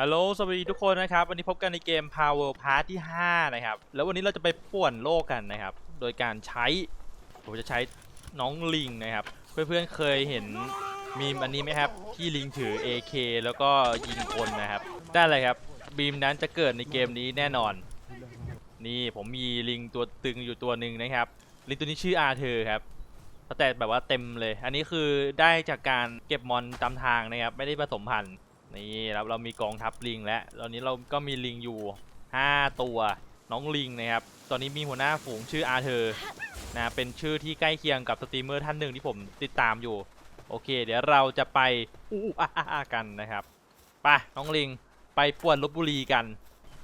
ฮัลโหลสวัสดีทุกคนนะครับ วันนี้พบกันในเกม Power Part ที่ 5 นะครับ แล้ววันนี้เราจะไปป่วนโลกกันนะครับ โดยการใช้ ผมจะใช้น้องลิงนะครับ เพื่อนๆเคยเห็นมีมอันนี้ไหมครับ ที่ลิงถือ AK แล้วก็ยิงคนนะครับ ได้เลยครับ บีมนั้นจะเกิดในเกมนี้แน่นอน นี่ผมมีลิงตัวตึงอยู่ตัวหนึ่งนะครับ ลิงตัวนี้ชื่ออาเธอครับแต่แบบว่าเต็มเลย อันนี้คือได้จากการเก็บมอนตามทางนะครับ ไม่ได้ผสมพันธุ์ นี่เราเรามีกองทัพลิงแล้วตอนนี้เราก็มีลิงอยู่ 5 ตัวน้องลิงนะครับ ตอนนี้มีหัวหน้าฝูงชื่ออาเธอร์นะเป็นชื่อที่ใกล้เคียงกับสตรีมเมอร์ท่านหนึ่งที่ผมติดตามอยู่ โอเค เดี๋ยวเราจะไปอู้อ้ากันนะครับไปน้องลิงไปป่วนลบบุรีกัน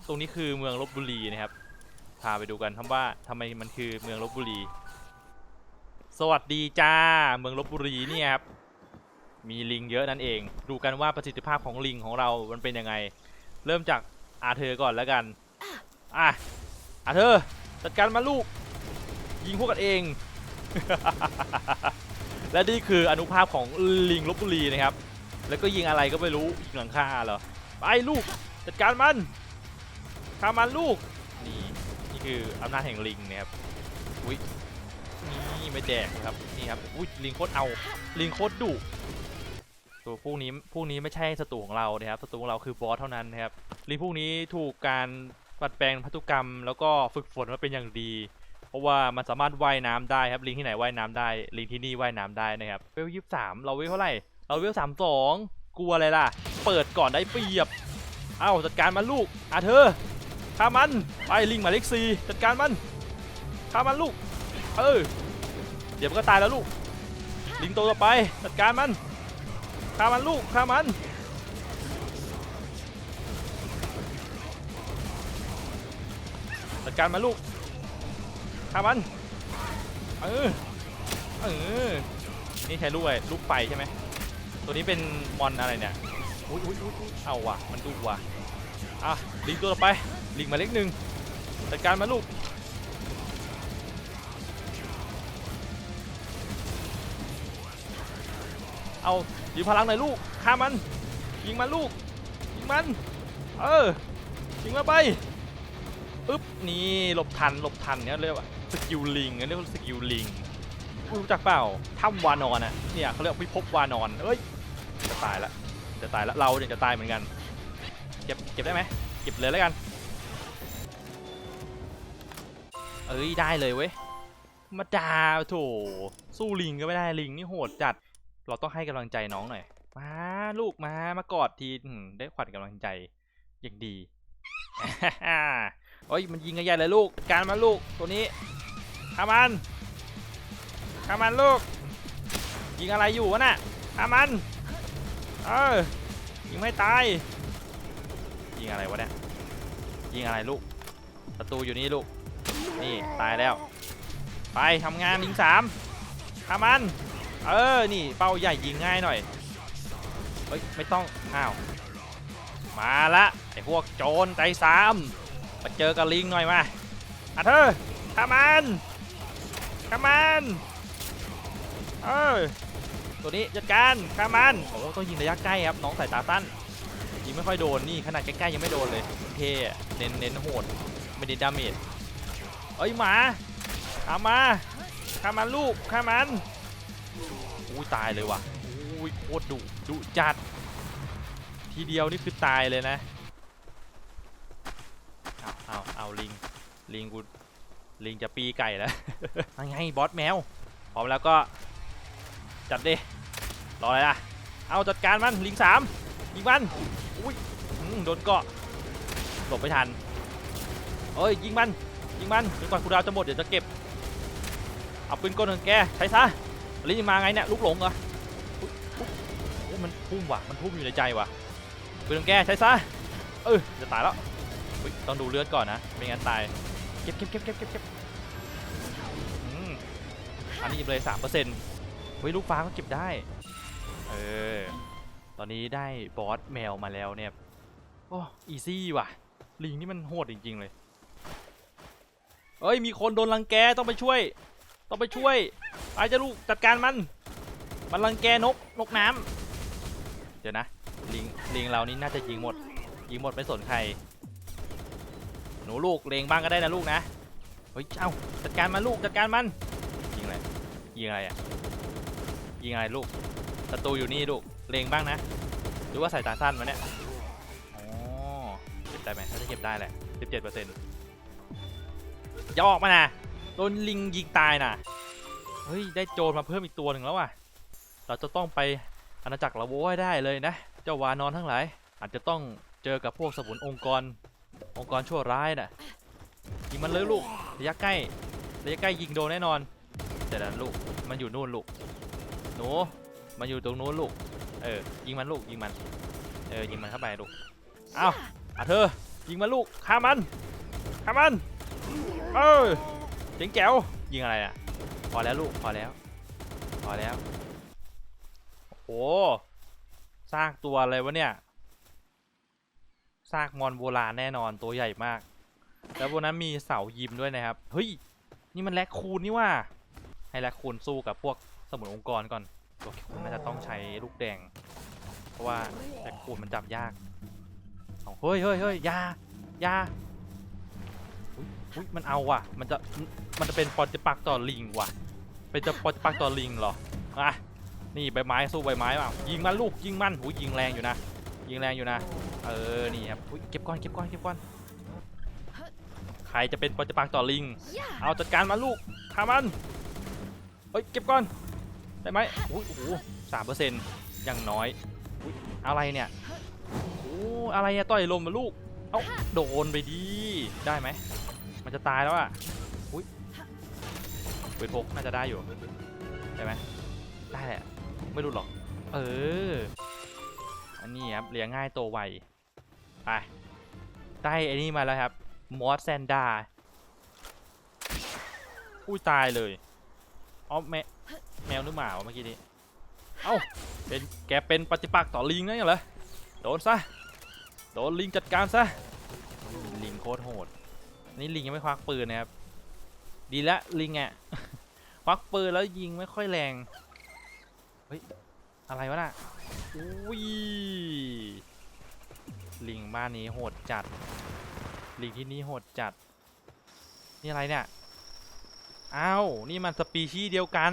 ตรงนี้คือเมืองลบบุรีนะครับ พาไปดูกันครับว่าทำไมมันคือเมืองลบบุรี สวัสดีจ้าเมืองลบบุรีนี่ครับ มีลิงเยอะนั่นเอง ดูกันว่าประสิทธิภาพของลิงของเรา มันเป็นยังไง เริ่มจากอาเธอร์ก่อนแล้วกัน อะ อาเธอร์จัดการมาลูก ยิงพวกกันเอง และนี่คืออนุภาพของลิงลบบุรีนะครับ แล้วก็ยิงอะไรก็ไม่รู้ยิงหลังคาเหรอ ไปลูก จัดการมันฆ่ามันลูก นี่นี่คืออำนาจแห่งลิงนะครับ อุ้ยนี่ไม่แดกครับ นี่ครับ อุ้ยลิงโคตรเอา ลิงโคตรดุ ตัวพวกนี้พวกนี้ไม่ใช่ศัตรูของเรานะครับศัตรูของเราคือบอสเท่านั้นนะครับลิงพวกนี้ถูกการปัดแปลงพันธุกรรม แล้วก็ฝึกฝนมาเป็นอย่างดี เพราะว่ามันสามารถว่ายน้ำได้ครับลิงที่ไหนว่ายน้ำได้ลิงที่นี่ว่ายน้ำได้นะครับเวลยี่สามเราเวลเท่าไหร่เราเวลสามสองกลัวอะไรล่ะ เปิดก่อนได้เปรียบเอ้าจัดการมันลูกอะเธอฆ่ามันไปลิงหมายเลขสี่จัดการมันฆ่ามันลูกเออเดี๋ยวมันก็ตายแล้วลูกลิงตัวต่อไปจัดการมัน ฆ่ามันลูกฆ่ามันจัดการมันลูกฆ่ามัน เออ เออ นี่ใช้ลูกอะไรลูกไฟใช่ไหม ตัวนี้เป็นมอนอะไรเนี่ยอุ้ยอุ้ยอุ้ยเอาว่ะ มันดุว่ะ อะ ลิงตัวต่อไป ลิงมาเล็กหนึ่งจัดการมันลูก เอายิงพลังหน่อยลูกฆ่ามันยิงมันลูกยิงมันเออยิงมาไปปึ๊บนี่หลบทันหลบทันเนี่ยเรียกว่าสกิลลิงเรียกว่าสกิลลิงรู้จักเปล่าถ้ำวานอนอะเนี่ยเขาเรียกว่าพิภพวานอนเอ้ยจะตายละจะตายละเราเนี่ยจะตายเหมือนกันเก็บเก็บได้ไหมเก็บเลยแล้วกันเอ้ยได้เลยเว้ยมาดาโถสู้ลิงก็ไม่ได้ลิงนี่โหดจัด เราต้องให้กำลังใจน้องหน่อย มาลูกมามากอดทีได้ขวัญกำลังใจอย่างดีโอ้ยมันยิงกันใหญ่เลยลูก การมันลูกตัวนี้ฆ่ามันฆ่ามันลูก ยิงอะไรอยู่วะน่ะฆ่ามัน เออยิงไม่ตาย ยิงอะไรวะเนี่ย ยิงอะไรลูกศัตรูอยู่นี่ลูก นี่ตายแล้ว ไปทำงานยิงสามฆ่ามัน เออ นี่เป้าใหญ่ยิงง่ายหน่อย เฮ้ย ไม่ต้อง อ้าว มาละไอพวกโจรใจสามมาเจอกับลิงหน่อยมาอะเธอข้ามันข้ามันเออตัวนี้จัดการข้ามันโอ้ต้องยิงระยะใกล้ครับน้องสายตาสั้นยิงไม่ค่อยโดนนี่ขนาดใกล้ๆยังไม่โดนเลยเท่อะเน้นเน้นโหดไม่ได้ดาเมจเอ้ยหมาข้ามาข้ามันลูกข้ามัน อุ้ยตายเลยว่ะอุ้ยโคตรดุดุจัด ทีเดียวนี่คือตายเลยนะ เอาเอาเอาลิง ลิงกู ลิงจะปีไก่แล้วยังไงบอสแมว พร้อมแล้วก็ จัดดิ รออะไรล่ะ เอาจัดการมัน ลิงสามยิงมันอุ้ยอืมโดนเกาะ หลบไม่ทันเอ้ยยิงมันยิงมันจนกว่าคูลดาวน์จะหมดเดี๋ยวจะเก็บ เอาปืนกลของแกใช้ซะ ลิงมาไงเนี่ยลูกหลงเหรอโอ้มันพุ่มว่ะมันพุ่มอยู่ในใจว่ะปืนของแก้ใช้ซะเออจะตายแล้วต้องดูเลือดก่อนนะไม่งั้นตายเก็บเก็บเก็บเก็บเก็บอันนี้เลยสามเปอร์เซ็นต์เฮ้ยลูกฟ้าก็เก็บได้ เออ ตอนนี้ได้บอสแมวมาแล้วเนี่ย โอ้อีซี่ว่ะ ลิงนี่มันโหดจริง ๆ เลย เอ้ย มีคนโดนรังแกต้องไปช่วย ต้องไปช่วยไปจะลูกจัดการมัน มันรังแกนกนกน้ำเดี๋ยวนะลิงลิงเรานี่น่าจะยิงหมด ยิงหมดไม่สนใคร หนูลูกเลงบ้างก็ได้นะลูกนะเฮ้ยเอ้าจัดการมันลูกจัดการมันยิงอะไรยิงอะไรอะยิงอะไรลูกศัตรูอยู่นี่ลูกเลงบ้างนะหรือว่าใสายตาสั้นวะเนี่ยอ๋อเก็บได้ไหมถ้าจะเก็บได้แหละ17%อย่าออกมานะ โดนลิงยิงตายน่ะ เฮ้ย ได้โจรมาเพิ่มอีกตัวหนึ่งแล้วว่ะ เราจะต้องไปอาณาจักรละโวให้ได้เลยนะ เจ้าวานอนทั้งหลาย อาจจะต้องเจอกับพวกสมุนองค์กร องค์กรชั่วร้ายน่ะ ยิงมันเลยลูก ระยะใกล้ ระยะใกล้ยิงโดนแน่นอน แต่นั้นลูก มันอยู่นู่นลูก หนู มันอยู่ตรงนู้นลูก เออ ยิงมันลูก ยิงมัน เออ ยิงมันเข้าไปลูก เอ้าอะเธอ ยิงมันลูก ฆ่ามัน ฆ่ามัน เออ เจ๋งแจ๋วยิงอะไรอะ พอแล้วลูก พอแล้ว พอแล้ว โอ้โหซากตัวอะไรวะเนี่ยซากมอนโบราณแน่นอนตัวใหญ่มาก แล้วบนนั้นมีเสายิมด้วยนะครับ เฮ้ย นี่มันแลคคูนนี่ว่า ให้แลคคูนสู้กับพวกสมุนองค์กรก่อน ตัวคูนน่าจะต้องใช้ลูกแดง เพราะว่าแลคคูนมันจับยากเฮ้ยเฮ้ยเฮ้ยยายา อุ๊ยมันเอาว่ะ มันจะ มันจะเป็นปอจิปักต่อลิงว่ะ เป็นจะปอจิปักต่อลิงเหรอ อะ นี่ใบไม้สู้ใบไม้เปล่ายิงมันลูกยิงมันหูยยิงแรงอยู่นะ ยิงแรงอยู่นะ เออ นี่ครับอุ๊ยเก็บก้อนเก็บก้อนเก็บก้อน ใครจะเป็นปอจิปักต่อลิง เอาจัดการมันลูกฆ่ามันเฮ้ยเก็บก่อนได้ไหมอุ้ยโอ้โหสามเปอร์เซ็นต์ยังน้อยอุ๊ยอะไรเนี่ยโอ้อะไรอะต่อยลมมาลูก เอ้าโดนไปดี ได้ไหม มันจะตายแล้วอะอุ้ยปืนพกน่าจะได้อยู่ได้ไหมได้แหละ ไม่รู้หรอก เออ อันนี้ครับเลี้ยงง่ายโตวไว ไป ได้ไอ้นี่มาแล้วครับ มอสแซนดา อุ้ยตายเลยอ๋อแมแมวหรือหมาวะเมื่อกี้นี้ เอ้า เป็นแกเป็นปฏิปักษ์ต่อลิงนั่นเหรอ โดนซะ โดนลิงจัดการซะ ลิงโคตรโหด นี่ลิงยังไม่ควักปืนนะครับ ดีละลิงอะ ควักปืนแล้วยิงไม่ค่อยแรง เฮ้ย อะไรวะน่ะอุ้ย ลิงบ้านนี้โหดจัด ลิงที่นี่โหดจัด นี่อะไรเนี่ย อ้าว นี่มันสปีชีส์เดียวกัน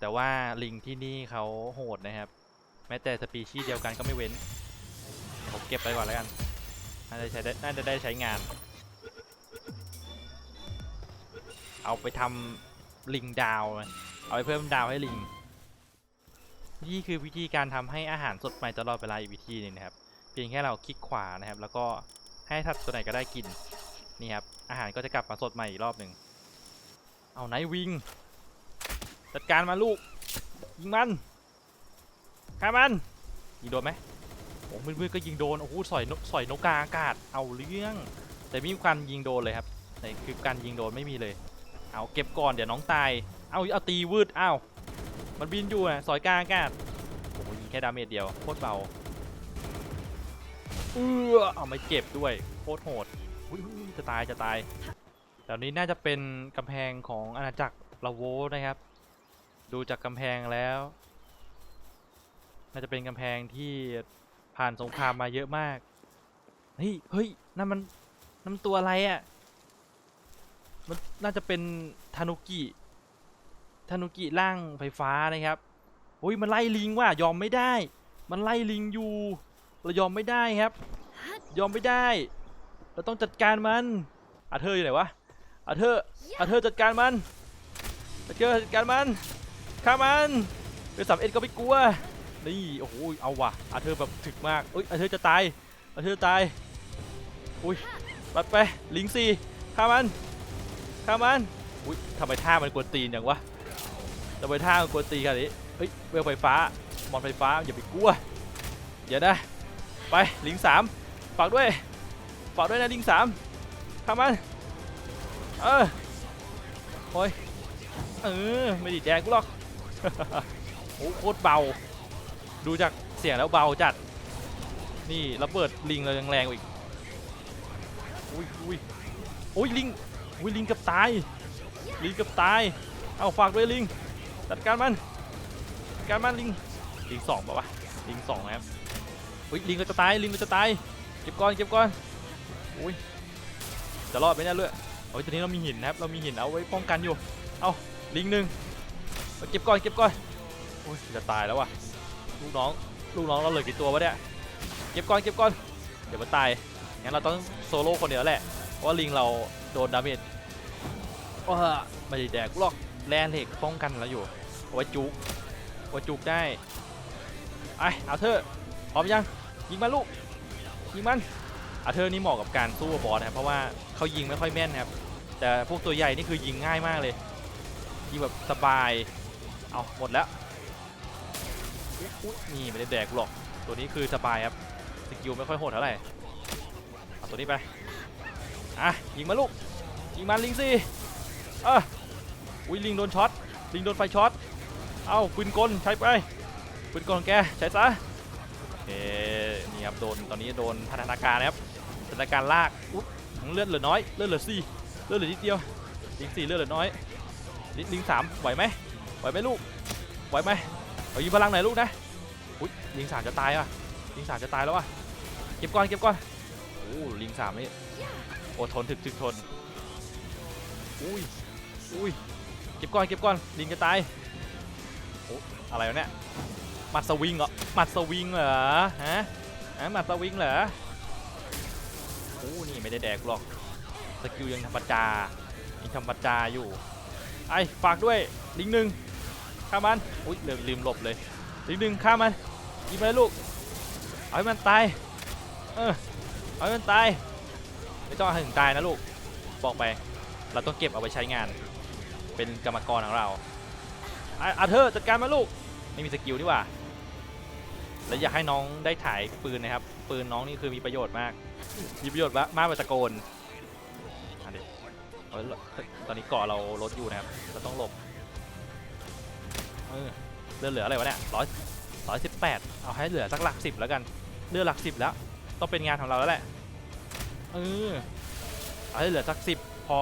แต่ว่าลิงที่นี่เขาโหดนะครับ แม้แต่สปีชีส์เดียวกันก็ไม่เว้น ผมเก็บไปก่อนแล้วกัน น่าจะใช้ได้น่าจะได้ใช้งาน เอาไปทำลิงดาว เอาไปเพิ่มดาวให้ลิง นี่คือวิธีการทำให้อาหารสดใหม่ตลอดเวลาอีกวิธีนึงนะครับ เพียงแค่เราคลิกขวานะครับ แล้วก็ให้สัตว์ตัวไหนก็ได้กิน นี่ครับ อาหารก็จะกลับมาสดใหม่อีกรอบหนึ่ง เอาไนท์วิง จัดการมาลูก ยิงมันฆ่ามันยิงโดนไหมโอ้มืดๆก็ยิงโดน โอ้โหสอยนกสอยนกกาอากาศ เอาเรื่อง แต่ไม่มีการยิงโดนเลยครับแต่คือการยิงโดนไม่มีเลย เอาเก็บก่อนเดี๋ยวน้องตาย เอาเอาตีวืดอ้าวมันบินอยู่อะสอยกลางอากาศโอ้โหยิงแค่ดาเมจเดียวโคตรเบาเออเอาไม่เจ็บด้วยโคตรโหดจะตายจะตายแถวนี้น่าจะเป็นกำแพงของอาณาจักรลาโวนะครับ ดูจากกำแพงแล้ว น่าจะเป็นกำแพงที่ผ่านสงครามมาเยอะมาก เฮ้ยเฮ้ยนั่นมันนั่นตัวอะไรอะ่ะ มันน่าจะเป็นทานุกิทานุกิร่างไฟฟ้านะครับโอ้ยมันไล่ลิงว่ะยอมไม่ได้ มันไล่ลิงอยู่ เรายอมไม่ได้ครับ ยอมไม่ได้ เราต้องจัดการมันอาเธออยู่ไหนวะอาเธออาเธอจัดการมันอาเธอจัดการมันฆ่ามันเป็นสามเอ็ดก็ไม่กลัวนี่โอ้โหเอาว่ะอาเธอแบบถึกมากเอ้ยอาเธอจะตายอาเธอตายอุ้ยปัดไปลิงสี่ฆ่ามัน ฆ่ามันอุ้ยทำไมท่ามันกวนตีนอย่างวะทำไมท่ามันกวนตีนขนาดนี้เฮ้ยเวลไฟฟ้ามอนไฟฟ้าอย่าไปกลัวเดี๋ยวนะไปลิงสามฝากด้วยฝากด้วยนะลิงสามทำมันเออโอ้ยเออไม่ดีแจกกูหรอกโอ้โคตรเบา ดูจากเสียงแล้วเบาจัด นี่ระเบิดลิงเรายังแรงอีกอุ้ยอุ้ยโอ้ยลิง อุ้ยลิงกับตายลิงกับตาย เอาฝากด้วยลิง จัดการมันจัดการมันลิง ลิงสองป่าวะ ลิงสองนะครับเฮ้ยลิงก็จะตาย ลิงก็จะตาย เก็บก่อน เก็บก่อนอุ้ย จะรอดไหมเนี่ยเลือดโอ้ยตอนนี้เรามีหินนะครับ เรามีหินเอาไว้ป้องกันอยู่ เอาลิงหนึ่งเอาเก็บก่อน เก็บก่อนโอ้ยจะตายแล้วว่ะ ลูกน้อง ลูกน้องเราเหลือกี่ตัววะเนี่ย เก็บก่อน เก็บก่อน เดี๋ยวมันตาย งั้นเราต้องโซโล่คนเดียวแหละ เพราะว่าลิงเราโดนดาเมจว้าไม่ได้แดกหรอกแลนเหล็กป้องกันเราอยู่เอาไว้จุกเอาไว้จุกได้ไอเอาเถอพร้อมยังยิงมันลูกยิงมันอาเธอร์นี่เหมาะกับการสู้บอสนะครับเพราะว่าเขายิงไม่ค่อยแม่นครับแต่พวกตัวใหญ่นี่คือยิงง่ายมากเลยยิงแบบสบายเอาหมดแล้วอุ๊ยอุ๊ยนี่ไม่ได้แดกหรอกตัวนี้คือสบายครับสกิลไม่ค่อยโหดเท่าไหร่เอาตัวนี้ไป อะยิงมาลูกยิงมันลิงสิเอออุ้ยลิงโดนช็อตลิงโดนไฟช็อตเอาปืนกลใช้ไปปืนกลของแกใช้ซะโอเคนี่ครับโดนตอนนี้โดนพัฒนาการนะครับพัฒนาการลากอุ๊บเลือดเหลือน้อยเลือดเหลือสี่เลือดเหลือนิดเดียวลิงสี่เลือดเหลือน้อยลิลิงสามไหวไหมไหวไหมลูกไหวไหมเอายิงพลังหน่อยลูกนะอุ้ยลิงสามจะตายว่ะลิงสามจะตายแล้วว่ะเก็บก่อนเก็บก่อนโอ้ลิงสามนี่ โอ้ทนถึกถึกทน อุ้ย อุ้ย เก็บก่อนเก็บก่อนลิงจะตาย โอ้อะไรวะเนี่ยหมัดสวิงเหรอหมัดสวิงเหรอ ฮะ ฮะหมัดสวิงเหรอโอ้นี่ไม่ได้แดกหรอก สกิลยังธรรมดายังธรรมดาอยู่ ไอ้ฝากด้วยลิงหนึ่งฆ่ามัน อุ้ยลืมลืมหลบเลย ลิงหนึ่งฆ่ามันยิงไปเลยลูก เอาให้มันตาย เออ เอาให้มันตาย ไม่ต้องถึงตายนะลูก บอกไป เราต้องเก็บเอาไปใช้งาน เป็นกรรมกรของเราไอ้อาเธอร์จัดการมาลูก ไม่มีสกิลดีกว่า แล้วอยากให้น้องได้ถ่ายปืนนะครับ ปืนน้องนี่คือมีประโยชน์มาก มีประโยชน์มากมากกว่าตะโกนอันนี้ตอนนี้เกาะเราลดอยู่นะครับ เราต้องหลบเลือดเหลืออะไรวะเนี่ยร้อยร้อยสิบแปดเอาให้เหลือสักหลักสิบแล้วกัน เลือดหลักสิบแล้ว ต้องเป็นงานของเราแล้วแหละ ออเอาให้เหลือสักสิบพอ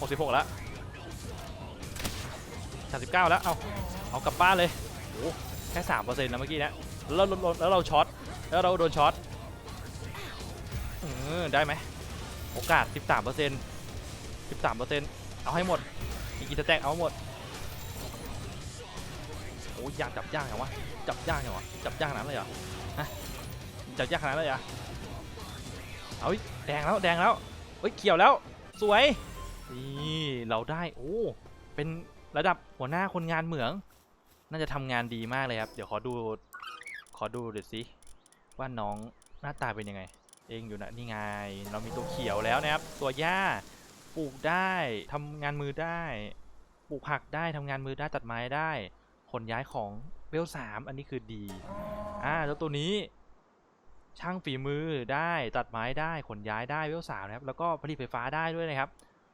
หกสิบหกแล้วสามสิบเก้าแล้ว เอาเอากลับบ้านเลยโอ้แค่สามเปอร์เซ็นต์นะเมื่อกี้เนะแล้วเราแล้วเราช็อต แล้วเราโดนช็อตเออได้ไหมโอกาส 13เปอร์เซ็นต์13เปอร์เซ็นต์เอาให้หมด อีกกี่สแต็กเอาหมด โอ้ยยากจับยากเหรอวะ จับยากเหรอวะ จับยากนั้นเลยเหรอ ฮะยากขนาดนั้นเลยเหรอเอาอีกแดงแล้วแดงแล้วเฮ้ยเขียวแล้ว สวย นี่เราได้โอ้เป็นระดับหัวหน้าคนงานเหมือง น่าจะทำงานดีมากเลยครับ เดี๋ยวขอดู ขอดูเดี๋ยวสิว่าน้องหน้าตาเป็นยังไง เองอยู่นะนี่ไง เรามีตัวเขียวแล้วนะครับ ตัวหญ้าปลูกได้ทำงานมือได้ปลูกผักได้ทำงานมือได้ตัดไม้ได้ขนย้ายของเวลสามอันนี้คือดี อ่าแล้วตัวนี้ ช่างฝีมือได้ตัดไม้ได้ขนย้ายได้เวลสามนะครับแล้วก็ผลิตไฟฟ้าได้ด้วยนะครับ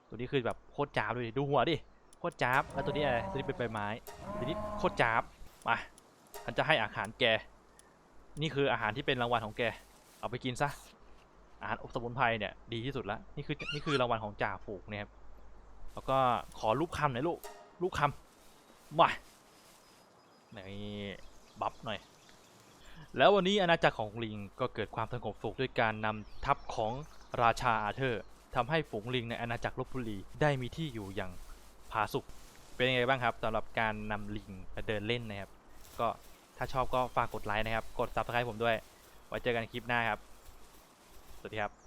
ตัวนี้คือแบบโคตรจ้าบเลยดูหัวดิโคตรจ้าบแล้วตัวนี้อะไรตัวนี้เป็นใบไม้ตัวนี้โคตรจ้าบมาฉันจะให้อาหารแก นี่คืออาหารที่เป็นรางวัลของแก เอาไปกินซะอาหารอบสมุนไพรเนี่ยดีที่สุดละนี่คือนี่คือรางวัลของจ่าฝูงเนี่ยครับแล้วก็ขอรูปคำหน่อยลูกรูปคำมานี่บัฟหน่อย แล้ววันนี้อาณาจักรของลิงก็เกิดความสงบสุขด้วยการนำทัพของราชาอาเธอร์ทำให้ฝูงลิงในอาณาจักรลบบุรีได้มีที่อยู่อย่างผาสุกเป็นยังไงบ้างครับสำหรับการนำลิงมาเดินเล่นนะครับ ก็ถ้าชอบก็ฝากกดไลค์นะครับ กด subscribe ผมด้วย ไว้เจอกันคลิปหน้าครับ สวัสดีครับ